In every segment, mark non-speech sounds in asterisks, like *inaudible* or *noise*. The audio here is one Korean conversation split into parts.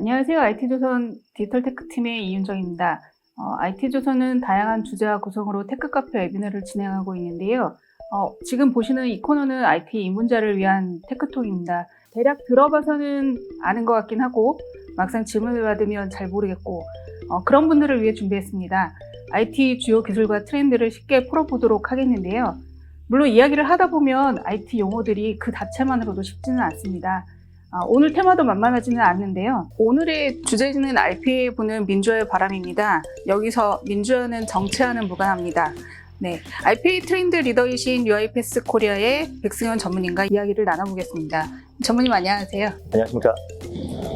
안녕하세요. IT조선 디지털 테크팀의 이윤정입니다. 어, IT조선은 다양한 주제와 구성으로 테크 카페 웨비나를 진행하고 있는데요. 어, 지금 보시는 이 코너는 IT 입문자를 위한 테크톡입니다. 대략 들어봐서는 아는 것 같긴 하고 막상 질문을 받으면 잘 모르겠고 어, 그런 분들을 위해 준비했습니다. IT 주요 기술과 트렌드를 쉽게 풀어보도록 하겠는데요. 물론 이야기를 하다 보면 IT 용어들이 그 자체만으로도 쉽지는 않습니다. 아, 오늘 테마도 만만하지는 않는데요. 오늘의 주제는 RPA 보는 민주화의 바람입니다. 여기서 민주화는 정체와는 무관합니다. 네, RPA 트렌드 리더이신 UiPath 코리아의 백승현 전문인과 이야기를 나눠보겠습니다. 전문님 안녕하세요. 안녕하십니까.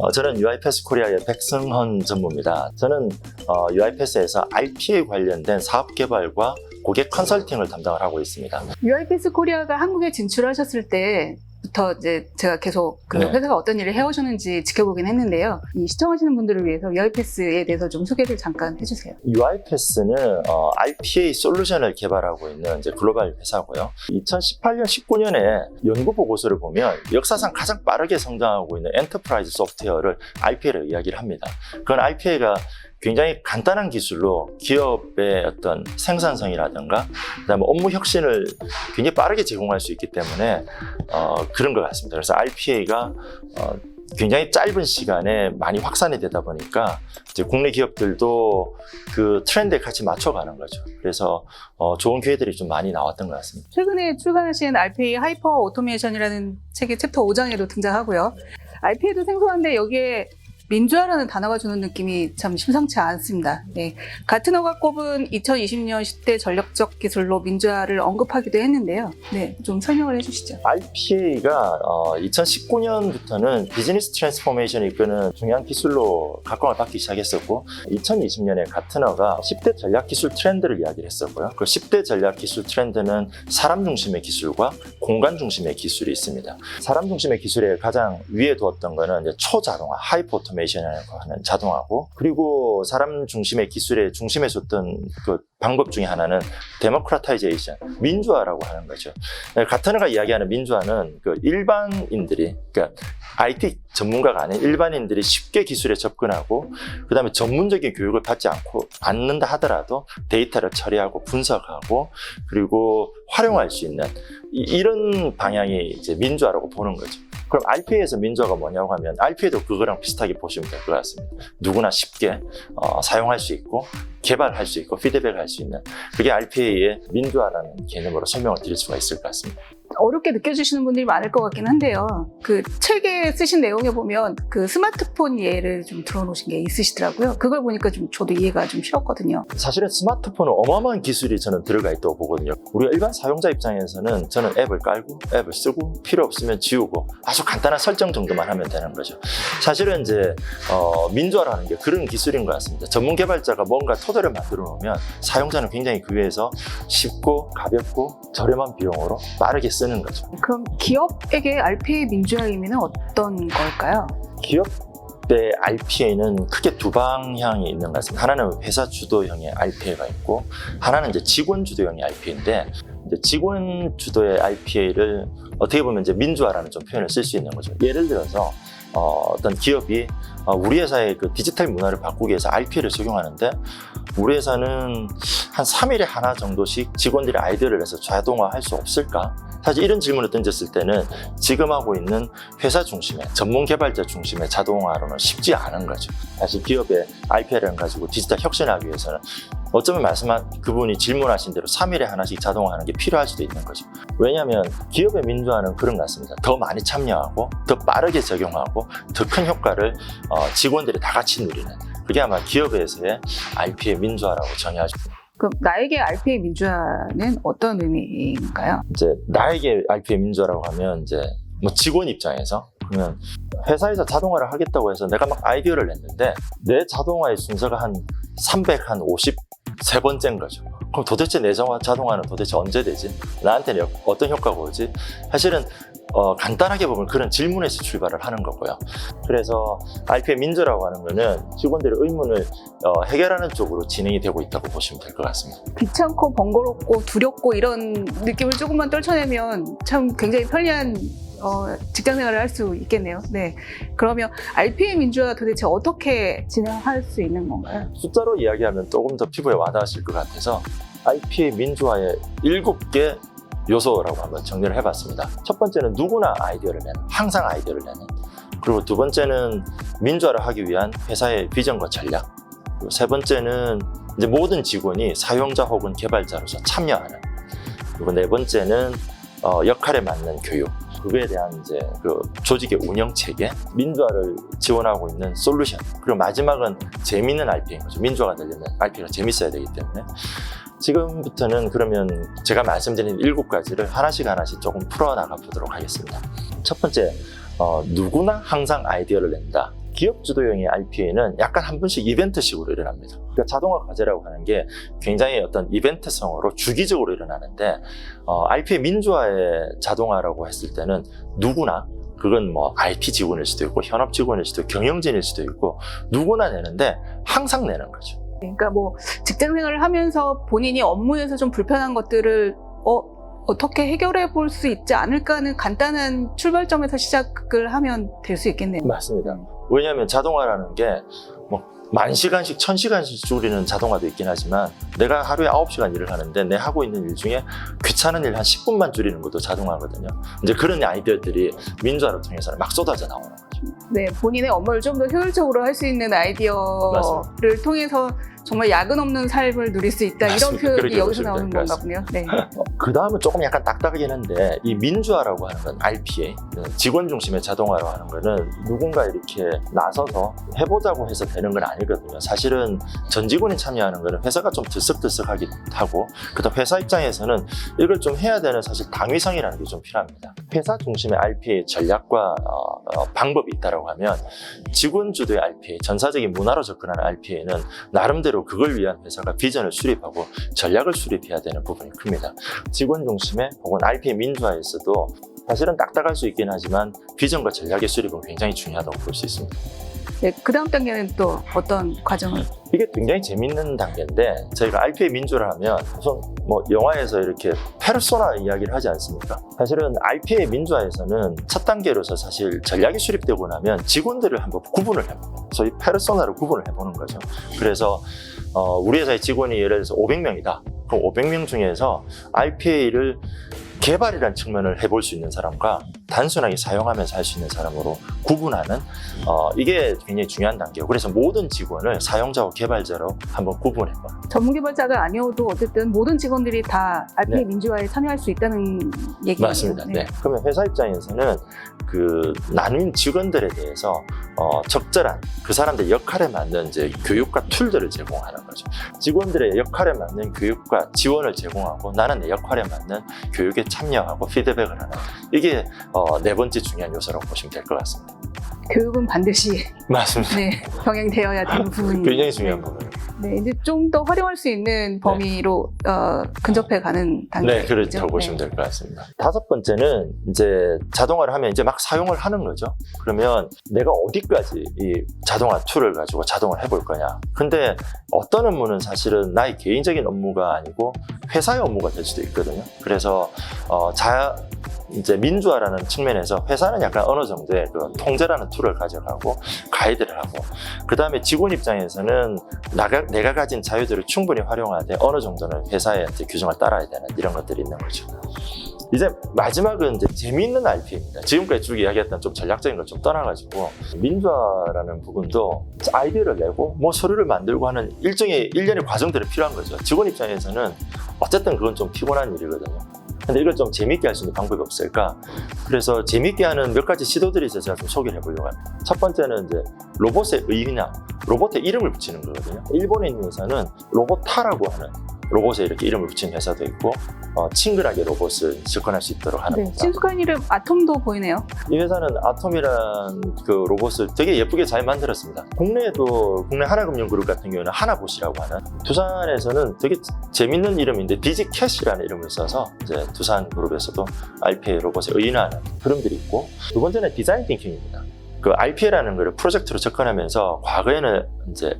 어, 저는 UiPath 코리아의 백승헌 전무입니다. 저는 어, UiPath에서 RPA 관련된 사업 개발과 고객 컨설팅을 담당을 하고 있습니다. UiPath 코리아가 한국에 진출하셨을 때 부터 이제 제가 계속 그 네. 회사가 어떤 일을 해오셨는지 지켜보긴 했는데요. 이 시청하시는 분들을 위해서 UiPath에 대해서 좀 소개를 잠깐 해주세요. UiPath는 어, RPA 솔루션을 개발하고 있는 이제 글로벌 회사고요. 2018년, 19년에 연구 보고서를 보면 역사상 가장 빠르게 성장하고 있는 엔터프라이즈 소프트웨어를 RPA로 이야기를 합니다. 그건 RPA가 굉장히 간단한 기술로 기업의 어떤 생산성이라든가 그다음에 업무 혁신을 굉장히 빠르게 제공할 수 있기 때문에 어, 그런 것 같습니다. 그래서 RPA가 어, 굉장히 짧은 시간에 많이 확산이 되다 보니까 이제 국내 기업들도 그 트렌드에 같이 맞춰가는 거죠. 그래서 어, 좋은 기회들이 좀 많이 나왔던 것 같습니다. 최근에 출간하신 RPA 하이퍼 오토메이션이라는 책의 챕터 5장에도 등장하고요. RPA도 생소한데 여기에 민주화라는 단어가 주는 느낌이 참 심상치 않습니다. 네. 가트너가 꼽은 2020년 10대 전략적 기술로 민주화를 언급하기도 했는데요. 네, 좀 설명을 해주시죠. RPA가 2019년부터는 비즈니스 트랜스포메이션을 이끄는 중요한 기술로 각광을 받기 시작했었고 2020년에 가트너가 10대 전략 기술 트렌드를 이야기를 했었고요. 그 10대 전략 기술 트렌드는 사람 중심의 기술과 공간 중심의 기술이 있습니다. 사람 중심의 기술에 가장 위에 두었던 이제 초자동화, 하이퍼 오토메이션이라고 하는 자동화고 그리고 사람 중심의 기술의 중심에 뒀던 그 방법 중에 하나는 데모크라타이제이션, 민주화라고 하는 거죠. 네, 가트너가 이야기하는 민주화는 그 일반인들이, 그러니까 IT 전문가가 아닌 일반인들이 쉽게 기술에 접근하고, 그 다음에 전문적인 교육을 받지 않고, 않는다 하더라도 데이터를 처리하고 분석하고, 그리고 활용할 수 있는 이- 이런 방향이 이제 민주화라고 보는 거죠. 그럼 RPA에서 민주화가 뭐냐고 하면 RPA도 그거랑 비슷하게 보시면 될 것 같습니다. 누구나 쉽게 어, 사용할 수 있고 개발할 수 있고 피드백을 할 수 있는 그게 RPA의 민주화라는 개념으로 설명을 드릴 수가 있을 것 같습니다. 어렵게 느껴지시는 분들이 많을 것 같긴 한데요. 그 책에 쓰신 내용에 보면 그 스마트폰 예를 좀 들어놓으신 게 있으시더라고요. 그걸 보니까 좀 저도 이해가 좀 쉬웠거든요. 사실은 스마트폰은 어마어마한 기술이 저는 들어가 있다고 보거든요. 우리가 일반 사용자 입장에서는 저는 앱을 깔고 앱을 쓰고 필요 없으면 지우고 아주 간단한 설정 정도만 하면 되는 거죠. 사실은 이제 어, 민주화라는 게 그런 기술인 것 같습니다. 전문 개발자가 뭔가 토대를 만들어 놓으면 사용자는 굉장히 그 위에서 쉽고 가볍고 저렴한 비용으로 빠르게 쓰는 거죠. 그럼 기업에게 RPA 민주화 의미는 어떤 걸까요? 기업의 RPA는 크게 두 방향이 있는 것 같습니다. 하나는 회사 주도형의 RPA가 있고, 하나는 이제 직원 주도형의 RPA인데, 이제 직원 주도의 RPA를 어떻게 보면 이제 민주화라는 좀 표현을 쓸 수 있는 거죠. 예를 들어서 어, 어떤 기업이 어, 우리 회사의 그 디지털 문화를 바꾸기 위해서 RPA를 적용하는데 우리 회사는 한 3일에 하나 정도씩 직원들이 아이디어를 내서 자동화할 수 없을까? 사실 이런 질문을 던졌을 때는 지금 하고 있는 회사 중심의 전문 개발자 중심의 자동화로는 쉽지 않은 거죠. 사실 기업의 RPA를 가지고 디지털 혁신하기 위해서는 어쩌면 말씀한 그분이 질문하신 대로 3일에 하나씩 자동화하는 게 필요할 수도 있는 거죠. 왜냐하면 기업의 민주화는 그런 것 같습니다. 더 많이 참여하고 더 빠르게 적용하고 더 큰 효과를 어, 직원들이 다 같이 누리는 그게 아마 기업에서의 RP의 민주화라고 있습니다. 그럼 나에게 RPA 민주화는 어떤 의미인가요? 이제 나에게 RP의 민주화라고 하면 이제 뭐 직원 입장에서 그러면 회사에서 자동화를 하겠다고 해서 내가 막 아이디어를 냈는데 내 자동화의 순서가 한 300, 한 50 세 번째인 거죠. 그럼 도대체 내 자동화- 자동화는 도대체 언제 되지? 나한테는 어떤 효과가 오지? 사실은 어, 간단하게 보면 그런 질문에서 출발을 하는 거고요. 그래서 RP의 민주라고 하는 거는 직원들의 의문을 어, 해결하는 쪽으로 진행이 되고 있다고 보시면 될 것 같습니다. 귀찮고 번거롭고 두렵고 이런 느낌을 조금만 떨쳐내면 참 굉장히 편리한 어, 직장 생활을 할 수 있겠네요. 네. 그러면 RPA 민주화 도대체 어떻게 진행할 수 있는 건가요? 숫자로 이야기하면 조금 더 피부에 와닿으실 것 같아서 IPA 민주화의 일곱 개 요소라고 한번 정리를 해봤습니다. 첫 번째는 누구나 아이디어를 내는, 항상 아이디어를 내는. 그리고 두 번째는 민주화를 하기 위한 회사의 비전과 전략. 그리고 세 번째는 이제 모든 직원이 사용자 혹은 개발자로서 참여하는. 그리고 네 번째는 어, 역할에 맞는 교육. 그거에 대한 이제 그 조직의 운영 체계, 민주화를 지원하고 있는 솔루션. 그리고 마지막은 재미있는 RPA인 거죠. 민주화가 되려면 RPA가 재밌어야 되기 때문에. 지금부터는 그러면 제가 말씀드린 일곱 가지를 하나씩 하나씩 조금 풀어나가 보도록 하겠습니다. 첫 번째, 어, 누구나 항상 아이디어를 낸다. 기업 주도형의 RPA는 약간 한 번씩 이벤트식으로 일어납니다. 그러니까 자동화 과제라고 하는 게 굉장히 어떤 이벤트성으로 주기적으로 일어나는데 어, RPA 민주화의 자동화라고 했을 때는 누구나 그건 뭐 IT 직원일 수도 있고 현업 직원일 수도 있고 경영진일 수도 있고 누구나 내는데 항상 내는 거죠. 그러니까 뭐 직장 생활을 하면서 본인이 업무에서 좀 불편한 것들을 어, 어떻게 해결해 볼 수 있지 않을까 하는 간단한 출발점에서 시작을 하면 될 수 있겠네요. 맞습니다. 왜냐하면 자동화라는 게 뭐 만 시간씩 천 시간씩 줄이는 자동화도 있긴 하지만 내가 하루에 아홉 시간 일을 하는데 내 하고 있는 일 중에 귀찮은 일한 10분만 줄이는 것도 자동화거든요. 이제 그런 아이디어들이 민주화를 통해서는 막 쏟아져 나오는 거죠. 네, 본인의 업무를 좀 더 효율적으로 할 수 있는 아이디어를 통해서 정말 야근 없는 삶을 누릴 수 있다. 맞습니다. 이런 표현이 여기서 나오는 건가 보네요. 네. 그 다음은 조금 약간 딱딱하긴 한데 이 민주화라고 하는 건 RPA 직원 중심의 자동화로 하는 거는 누군가 이렇게 나서서 해보자고 해서 되는 건 아니거든요. 사실은 전 직원이 참여하는 거는 회사가 좀 들썩들썩하기도 하고 그다음 회사 입장에서는 이걸 좀 해야 되는 사실 당위성이라는 게 좀 필요합니다. 회사 중심의 RPA 전략과 어, 어, 방법이 있다라고 하면 직원 주도의 RPA 전사적인 문화로 접근하는 RPA는 나름대로 그걸 위한 회사가 비전을 수립하고 전략을 수립해야 되는 부분이 큽니다. 직원 중심의 혹은 RPA 민주화에서도 사실은 딱딱할 수 있긴 하지만 비전과 전략의 수립은 굉장히 중요하다고 볼 수 있습니다. 네, 그 다음 단계는 또 어떤 과정을? 이게 굉장히 재밌는 단계인데 저희가 RPA 민주를 하면 우선 뭐 영화에서 이렇게 페르소나 이야기를 하지 않습니까? 사실은 RPA 민주화에서는 첫 단계로서 사실 전략이 수립되고 나면 직원들을 한번 구분을 해봅니다. 소위 페르소나를 구분을 해보는 거죠. 그래서 어, 우리 회사의 직원이 예를 들어서 500명이다. 그럼 500명 중에서 RPA를 개발이라는 측면을 해볼 수 있는 사람과 단순하게 사용하면서 할 수 있는 사람으로 구분하는 어, 이게 굉장히 중요한 단계예요. 그래서 모든 직원을 사용자와 개발자로 한번 구분해봐. 전문 개발자가 아니어도 어쨌든 모든 직원들이 다 RPA 네. 민주화에 참여할 수 있다는 얘기예요. 맞습니다. 네. 그러면 회사 입장에서는 그 나뉜 직원들에 대해서 어, 적절한 그 사람들 역할에 맞는 이제 교육과 툴들을 제공하는 거죠. 직원들의 역할에 맞는 교육과 지원을 제공하고 나는 내 역할에 맞는 교육에 참여하고 피드백을 하는 이게 어, 네 번째 중요한 요소라고 보시면 될 것 같습니다. 교육은 반드시 맞습니다. 네, 병행되어야 되는 *laughs* 부분이 굉장히 중요한 부분입니다. 네, 이제 좀 더 활용할 수 있는 범위로 어, 근접해 가는 단계. 네, 그렇다고 보시면 될 것 같습니다. 다섯 번째는 이제 자동화를 하면 이제 막 사용을 하는 거죠. 그러면 내가 어디까지 이 자동화 툴을 가지고 자동화를 해볼 거냐. 근데 어떤 업무는 사실은 나의 개인적인 업무가 아니고 회사의 업무가 될 수도 있거든요. 그래서 어, 자 이제 민주화라는 측면에서 회사는 약간 어느 정도의 그 통제라는 툴을 가져가고 가이드를 하고 그 다음에 직원 입장에서는 나가, 내가 가진 자유들을 충분히 활용하되 어느 정도는 회사의 규정을 따라야 되는 이런 것들이 있는 거죠. 이제 마지막은 이제 재미있는 RP입니다. 지금까지 쭉 이야기했던 좀 전략적인 걸 좀 떠나가지고 민주화라는 부분도 아이디어를 내고 뭐 서류를 만들고 하는 일정의 일련의 과정들이 필요한 거죠. 직원 입장에서는 어쨌든 그건 좀 피곤한 일이거든요. 근데 이걸 좀 재밌게 할 수 있는 방법이 없을까? 그래서 재밌게 하는 몇 가지 시도들이 있어서 제가 좀 소개를 해보려고 합니다. 첫 번째는 이제 로봇의 의인화, 로봇에 이름을 붙이는 거거든요. 일본에 있는 회사는 로봇타라고 하는 로봇에 이렇게 이름을 붙인 회사도 있고 어, 친근하게 로봇을 접근할 수 있도록 하는 네. 친숙한 이름 아톰도 보이네요. 이 회사는 아톰이란 그 로봇을 되게 예쁘게 잘 만들었습니다. 국내에도 국내 하나금융그룹 같은 경우는 하나봇이라고 하는 두산에서는 되게 재밌는 이름인데 디지캣이라는 이름을 써서 이제 두산 그룹에서도 RPA 로봇에 의인화하는 흐름들이 있고 두 번째는 디자인 띵킹입니다. 그 RPA라는 걸 프로젝트로 접근하면서 과거에는 이제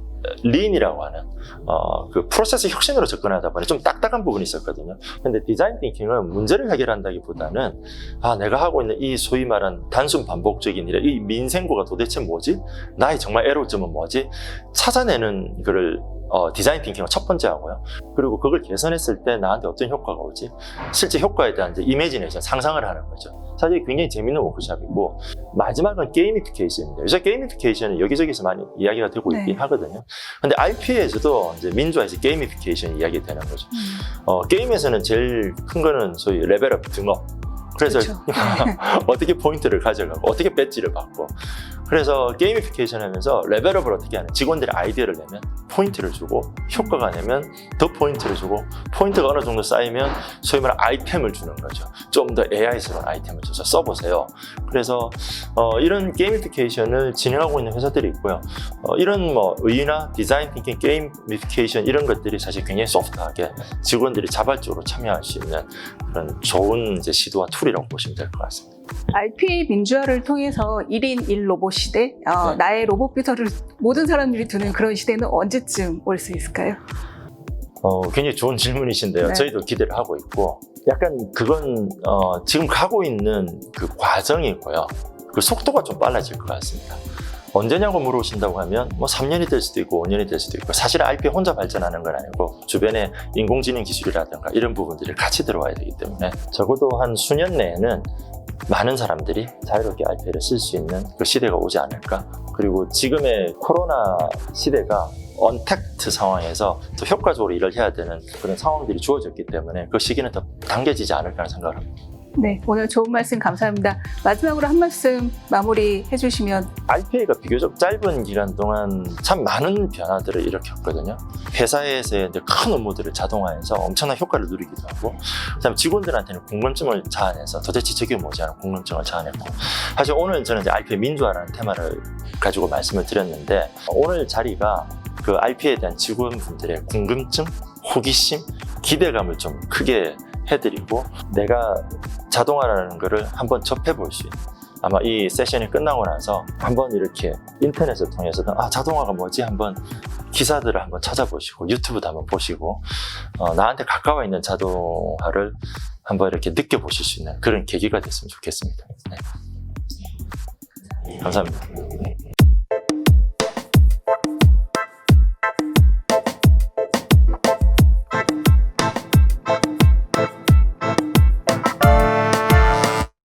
린이라고 하는 어, 그 프로세스 혁신으로 접근하다 보니 좀 딱딱한 부분이 있었거든요. 근데 디자인 띵킹은 문제를 해결한다기보다는 아 내가 하고 있는 이 소위 말한 단순 반복적인 일, 이 민생구가 도대체 뭐지? 나의 정말 애로점은 뭐지? 찾아내는 거를 어, 디자인 띵킹은 첫 번째 하고요. 그리고 그걸 개선했을 때 나한테 어떤 효과가 오지? 실제 효과에 대한 이제 이미지네이션, 상상을 하는 거죠. 사실 굉장히 재밌는 워크샵이고 마지막은 게이미피케이션입니다. 요새 게이미피케이션은 여기저기서 많이 이야기가 되고 네. 있긴 하거든요. 근데 RP에서도 이제 민주화에서 게이미피케이션 이야기 되는 거죠. 어, 게임에서는 제일 큰 거는 소위 레벨업 등업. 그래서 그렇죠. *laughs* 어떻게 포인트를 가져가고 어떻게 배지를 받고 그래서 게이미피케이션 하면서 레벨업을 어떻게 하는 직원들이 아이디어를 내면 포인트를 주고 효과가 내면 더 포인트를 주고 포인트가 어느 정도 쌓이면 소위 말하는 아이템을 주는 거죠. 좀 더 AI스러운 아이템을 줘서 써보세요. 그래서 어, 이런 게이미피케이션을 진행하고 있는 회사들이 있고요. 어, 이런 뭐 의나 디자인 띵킹 게이미피케이션 이런 것들이 사실 굉장히 소프트하게 직원들이 자발적으로 참여할 수 있는 그런 좋은 이제 시도와 툴이라고 보시면 될 것 같습니다 RPA 민주화를 통해서 1인 1 로봇 시대, 어, 네. 나의 로봇 비서를 모든 사람들이 두는 그런 시대는 언제쯤 올 수 있을까요? 어, 굉장히 좋은 질문이신데요. 네. 저희도 기대를 하고 있고, 약간 그건 어, 지금 가고 있는 그 과정이고요. 그 속도가 좀 빨라질 것 같습니다. 언제냐고 물어보신다고 하면 뭐 3년이 될 수도 있고 5년이 될 수도 있고 사실 RP 혼자 발전하는 건 아니고 주변에 인공지능 기술이라든가 이런 부분들이 같이 들어와야 되기 때문에 적어도 한 수년 내에는 많은 사람들이 자유롭게 RP를 쓸 수 있는 그 시대가 오지 않을까 그리고 지금의 코로나 시대가 언택트 상황에서 더 효과적으로 일을 해야 되는 그런 상황들이 주어졌기 때문에 그 시기는 더 당겨지지 않을까 하는 생각을 합니다. 네, 오늘 좋은 말씀 감사합니다. 마지막으로 한 말씀 마무리 해주시면 RPA가 비교적 짧은 기간 동안 참 많은 변화들을 일으켰거든요. 회사에서의 이제 큰 업무들을 자동화해서 엄청난 효과를 누리기도 하고, 그다음에 직원들한테는 궁금증을 자아내서 도대체 저게 뭐지 하는 궁금증을 자아냈고, 사실 오늘 저는 이제 RPA 민주화라는 테마를 가지고 말씀을 드렸는데, 오늘 자리가 그 RPA에 대한 직원분들의 궁금증, 호기심, 기대감을 좀 크게 해드리고, 내가 자동화라는 거를 한번 접해볼 수 있는 아마 이 세션이 끝나고 나서 한번 이렇게 인터넷을 통해서든 아 자동화가 뭐지 한번 기사들을 한번 찾아보시고 유튜브도 한번 보시고 어, 나한테 가까워 있는 자동화를 한번 이렇게 느껴보실 수 있는 그런 계기가 됐으면 좋겠습니다. 네. 감사합니다.